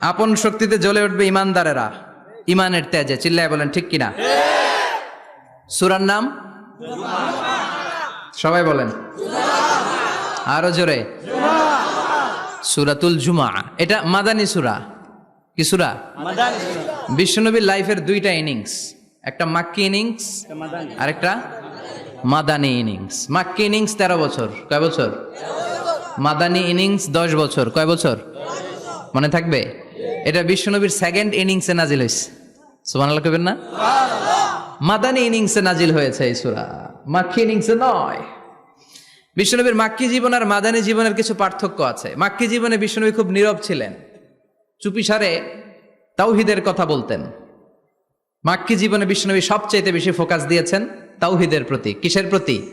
আপন শক্তিতে জ্বলে উঠবে ইমানদারেরা। ইমানের তেজে চিল্লায় বলেন ঠিক কিনা? সুরার নাম? সবাই বলেন। আরও জোরে। সুরাতুল জুমা। এটা মাদানী সুরা। কি সুরা? বিশ্বনবীর লাইফের দুইটা ইনিংস। একটা মাক্কি ইনিংস আর একটা মাদানী ইনিংস। মাক্কি ইনিংস তেরো বছর। কয় বছর? মাদানী ইনিংস দশ বছর। কয় বছর? মনে থাকবে? এটা বিশ্বনবীর সেকেন্ড ইনিংসে নাজিল হয়েছে। সুবহানাল্লাহ কইবেন না? মাদানী ইনিংসে নাজিল হয়েছে এই সূরা। মাক্কি ইনিংসে নয়। বিশ্বনবীর মাক্কি জীবন আর মাদানী জীবনের কিছু পার্থক্য আছে। মাক্কি জীবনে বিশ্বনবী খুব নীরব ছিলেন। চুপিসারে তাওহিদের কথা বলতেন। মাক্কি জীবনে বিশ্বনবী সবচাইতে বেশি ফোকাস দিয়েছেন তাওহিদের প্রতি। কিসের প্রতি?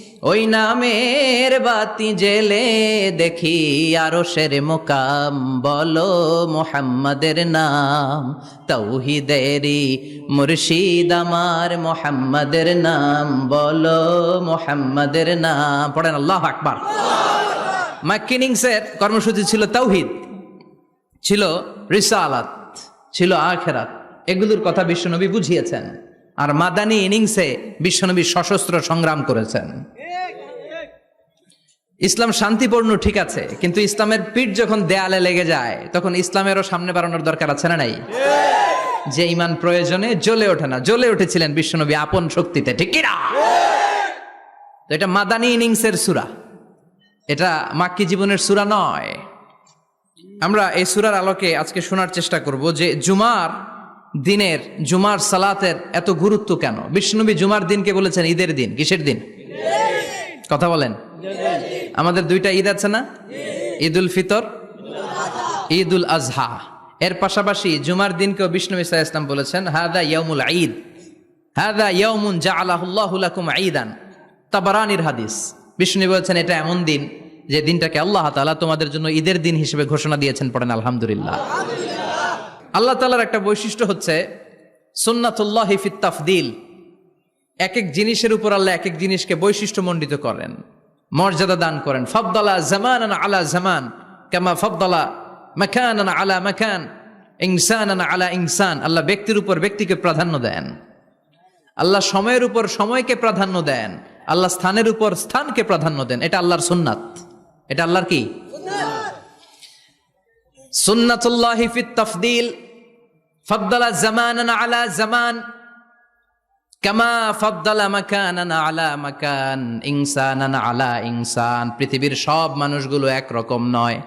ওই নামের বাতি জেলে দেখি আরও শের মোকাম, বলো মোহাম্মদের নাম, তৌহিদেরি মুর্শিদ আমার মোহাম্মদের নাম, বলো মোহাম্মদের নাম। পড়েন আল্লাহ আকবার। মাকিনিংসের কর্মসূচি ছিল তৌহিদ, ছিল রিসালাত, ছিল আখেরাত। এগুলোর কথা বিশ্বনবী বুঝিয়েছেন। আর মাদানী ইনিংসে বিশ্বনবী সশস্ত্র সংগ্রাম করেছেন। ইসলাম শান্তিপূর্ণ ঠিক আছে কিন্তু ইসলামের পিঠ যখন দেয়ালে লেগে যায় তখন ইসলামেরও সামনে বাড়ানোর দরকার আছে না নাই? যে ইমান প্রয়োজনে জ্বলে ওঠে না জ্বলে উঠেছিলেন বিশ্বনবী আপন শক্তিতে ঠিক কিনা তো এটা মাদানী ইনিংসের সুরা। এটা মাক্কি জীবনের সুরা নয়। আমরা এই সুরার আলোকে আজকে শোনার চেষ্টা করব যে জুমার দিনের জুমার সালাতের এত গুরুত্ব কেন? বিষ্ণুবী জুমার দিনকে বলেছেন ঈদের দিন কিসের দিন। কথা বলেন। আমাদের দুইটা ঈদ আছে না? ঈদ উল ফিতর ঈদ উল আজহা। এর পাশাপাশি জুমার দিনকেও বিষ্ণু ইসা ইসলাম বলেছেন, হাদা ইয়ামুল ঈদ। হাদা ইয়ামুন জা আল্লাহ লাকুম ঈদান। তাবারানির হাদিস। বিষ্ণু বলেছেন, এটা এমন দিন যে দিনটাকে আল্লাহ তাআলা তোমাদের জন্য ঈদের দিন হিসেবে ঘোষণা দিয়েছেন পড়েন, আলহামদুলিল্লাহ। আল্লাহ তাআলার একটা বৈশিষ্ট্য হচ্ছে, সুন্নাতুল্লাহ ফিত তাফদিল। এক এক জিনিসের উপর আল্লাহ এক এক জিনিসকে বৈশিষ্ট্যমণ্ডিত করেন। মর্যাদা দান করেন। ফবদলা জামান আলা জামান, কামা ফবদলা মাকান আলা মাকান ইনসান আলা ইনসান। আল্লাহ ব্যক্তির উপর ব্যক্তিকে প্রাধান্য দেন। আল্লাহ সময়ের উপর সময়কে প্রাধান্য দেন। আল্লাহ স্থানের উপর স্থানকে প্রাধান্য দেন। এটা আল্লাহর সুন্নাত। এটা আল্লাহর কি? সুন্নাতুল্লাহি ফিত তাফদিল। ফদ্দালা জামানান আলা জামান। কামা ফদ্দালা মাকানান আলা মাকান, ইনসানান আলা ইনসান। পৃথিবীর সব মানুষগুলো এক রকম নয়,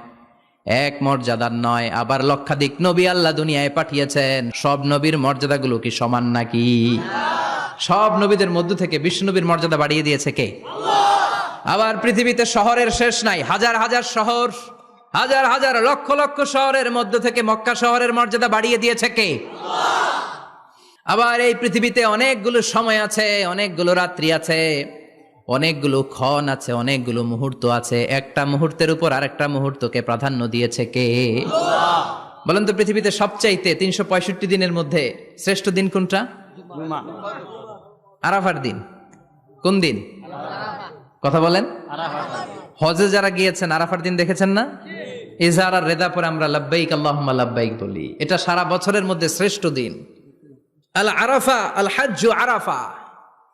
এক মর্যাদার নয়। আবার লক্ষাধিক নবী আল্লাহ দুনিয়ায় পাঠিয়েছেন। সব নবীর মর্যাদাগুলো কি সমান নাকি? সব নবীদের মধ্য থেকে বিষ্ণু নবীর মর্যাদা বাড়িয়ে দিয়েছে কে? আবার পৃথিবীতে শহরের শেষ নাই, হাজার হাজার শহর, হাজার হাজার লক্ষ লক্ষ শহরের মধ্য থেকে মক্কা শহরের মর্যাদা বাড়িয়ে দিয়েছে কে? আবার এই পৃথিবীতে অনেকগুলো সময় আছে অনেকগুলো রাত্রি আছে অনেকগুলো ক্ষণ আছে অনেকগুলো মুহূর্ত আছে। একটা মুহূর্তের উপর আরেকটা মুহূর্তকে প্রাধান্য দিয়েছে কে? বলেন তো পৃথিবীতে সবচাইতে তিনশো পঁয়ষট্টি দিনের মধ্যে শ্রেষ্ঠ দিন কোনটা? আরাফার দিন। কোন দিন? কথা বলেন। হজে যারা গিয়েছেন আরাফার দিন দেখেছেন না? ইজহার আর রেদা পরে আমরা লাব্বাইক আল্লাহুম্মা লাব্বাইক বলি। এটা সারা বছরের মধ্যে শ্রেষ্ঠ দিন। আল আরাফা আল হাজ্জু আরাফা।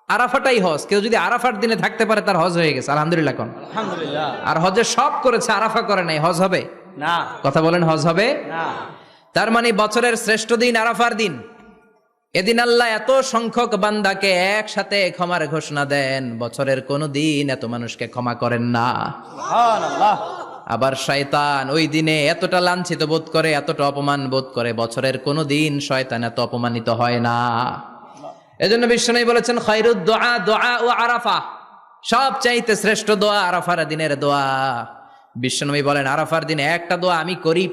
আরাফাটাই হজ। কেউ যদি আরাফার দিনে থাকতে পারে তার হজ হয়ে গেছে। আলহামদুলিল্লাহ কোন আলহামদুলিল্লাহ। আর হজে সব করেছে আরাফা করে নাই। হজ হবে? না। কথা বলেন হজ হবে? না। তার মানে বছরের শ্রেষ্ঠ দিন আরাফার দিন। এদিন আল্লাহ এত সংখ্যক বান্দাকে একসাথে ক্ষমার ঘোষণা দেন। বছরের কোনো দিন এত মানুষকে ক্ষমা করেন না। আবার শয়তান ওই দিনে এতটা লাঞ্ছিত বোধ করে, এতটা অপমান বোধ করে, বছরের কোনো দিন শয়তান এত অপমানিত হয় না। এজন্য বিশ্বনবী বলেছেন খৈরুদ দোয়া দোয়া ও আরাফা সব চাইতে শ্রেষ্ঠ দোয়া আরাফার দিনের দোয়া। বিশ্বনবী বলেন, আরাফার দিনে একটা দোয়া আমি করি,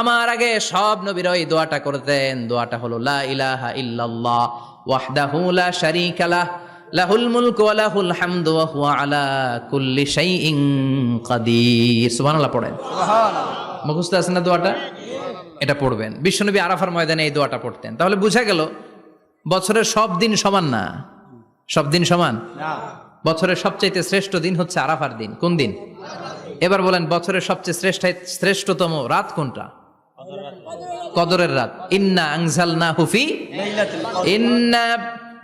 আমার আগে সব নবীরা এই দোয়াটা করতেন। দোয়াটা হলো, লা ইলাহা ইল্লাল্লাহ, ওয়াহদাহু লা শারীকা লাহ লাহুল মুলকু ওয়া লাহুল হামদু ওয়া হুয়া আলা কুল্লি শাইইন কাদির। সুবহানাল্লাহ পড়েন। মুখস্থ আছে না দোয়াটা? এটা পড়বেন। বিশ্বনবী আরাফার ময়দানে এই দোয়াটা পড়তেন। তাহলে বুঝা গেল বছরের সব দিন সমান না? সব দিন সমান? বছরের সবচাইতে শ্রেষ্ঠ দিন হচ্ছে আরাফার দিন। কোন দিন? এবার বলেন বছরের সবচেয়ে শ্রেষ্ঠ শ্রেষ্ঠতম রাত কোনটা? কদরের রাত। ইন্না আংজাল না হুফি ইন্না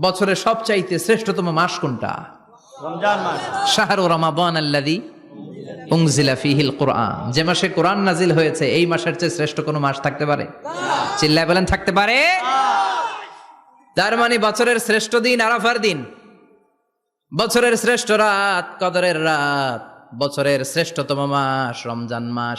বছরের সবচাইতে শ্রেষ্ঠতম মাস কোনটা? মাস। শাহরু রমাবান আল্লাদি উংজিলা ফিহিল কোরআন। যে মাসে কোরআন নাজিল হয়েছে এই মাসের চেয়ে শ্রেষ্ঠ কোনো মাস থাকতে পারে? চিল্লায় বলেন থাকতে পারে? তার মানে বছরের শ্রেষ্ঠ দিন আরাফার দিন। বছরের শ্রেষ্ঠ রাত কদরের রাত। বছরের শ্রেষ্ঠতম মাস রমজান মাস।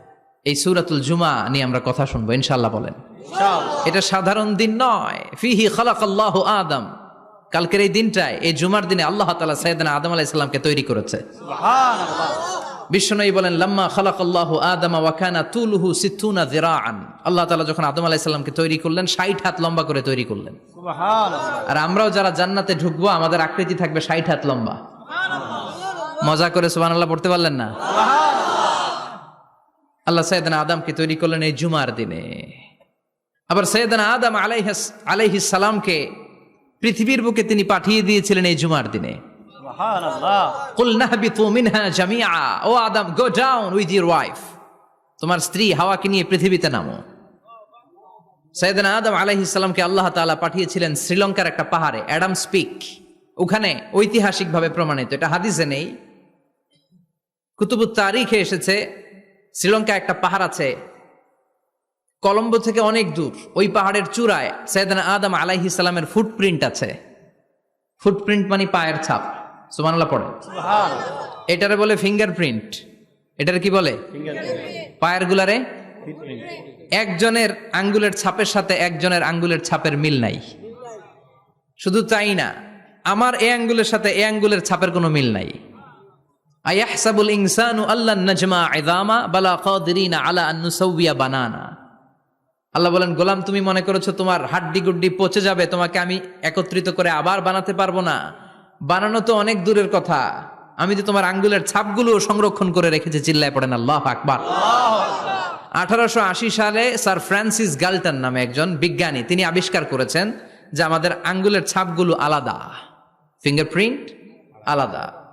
এই সুরাতুল জুমা নিয়ে আমরা কথা শুনব ইনশাল্লাহ বলেন। এটা সাধারণ দিন নয়। ফিহি খালাকাল্লাহু আদম। কালকের এই দিনটায় এই জুমার দিনে আল্লাহ তালা সাইয়েদনা আদম আলাইহিস সালামকে তৈরি করেছে। বিশ্বনবী বলেন লাম্মা খালাকাল্লাহু আদম ওয়া কানা তুলুহু সিত্তুনা যিরাআন। আল্লাহ তাআলা যখন আদম আলাইহিস সালামকে তৈরি করলেন 60 হাত লম্বা করে তৈরি করলেন। আর আমরাও যারা জান্নাতে ঢুকবো আমাদের আকৃতি থাকবে 60 হাত লম্বা। মজা করে সুবহানাল্লাহ পড়তে পারলেন না? আল্লাহ সৈয়দনা আদমকে তৈরি করলেন এই জুমার দিনে। আবার সৈয়দনা আদম আলাইহাস আলাইহিস সালামকে পৃথিবীর বুকে তিনি পাঠিয়ে দিয়েছিলেন এই জুমার দিনে। O Adam go down with your wife. তোমার স্ত্রী হাওয়াকে নিয়ে পৃথিবীতে নামো। সৈয়দনা আদম আলাইহিস সালামকে আল্লাহ তাআলা পাঠিয়েছিলেন শ্রীলঙ্কার একটা পাহাড়ে অ্যাডাম স্পিক ওখানে ঐতিহাসিকভাবে প্রমাণিত এটা হাদিসে নেই। কুতুবুত তারিখে এসেছে শ্রীলঙ্কা একটা পাহাড় আছে। কলম্বো থেকে অনেক দূর। ওই পাহাড়ের চূড়ায় সৈয়দনা আদম আলাইহিস সালামের ফুটপ্রিন্ট আছে। ফুটপ্রিন্ট মানে পায়ের ছাপ। সুবহানাল্লাহ পড়ে। এটারে বলে ফিঙ্গারপ্রিন্ট এটার কি বলে? পায়ের গুলারে? একজনের আঙ্গুলের ছাপের সাথে একজনের আঙ্গুলের ছাপের মিল নাই। শুধু তাই না আমার এ আঙ্গুলের সাথে এ আঙ্গুলের ছাপের কোনো মিল নাই। আয়াহসাবুল ইনসানু আল্লাহ নাজমা ইদামা বালা কাদিরিনা আলা আন নুসাউবিয়া বানানা আল্লাহ বলেন, গোলাম, তুমি মনে করেছ তোমার হাড্ডি গুড্ডি পচে যাবে, তোমাকে আমি একত্রিত করে আবার বানাতে পারব না? বানানো তো অনেক দূরের কথা। আমি তো তোমার আঙ্গুলের ছাপগুলো সংরক্ষণ করে রেখেছি, চিল্লায় পড়েন, আল্লাহ আকবার। আঠারোশো আশি সালে স্যার ফ্রান্সিস গাল্টন নামে একজন বিজ্ঞানী, তিনি আবিষ্কার করেছেন যে আমাদের আঙ্গুলের ছাপগুলো আলাদা, ফিঙ্গারপ্রিন্ট আলাদা।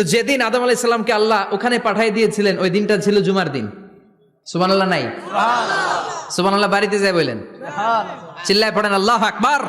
তো যেদিন আদম আলাহ ইসলামকে আল্লাহ ওখানে পাঠাই দিয়েছিলেন ওই দিনটা ছিল জুমার দিন। সুবহানাল্লাহ নাই? সুবহানাল্লাহ। বাড়িতে যায় বললেন চিল্লায় পড়েন আল্লাহ আকবার।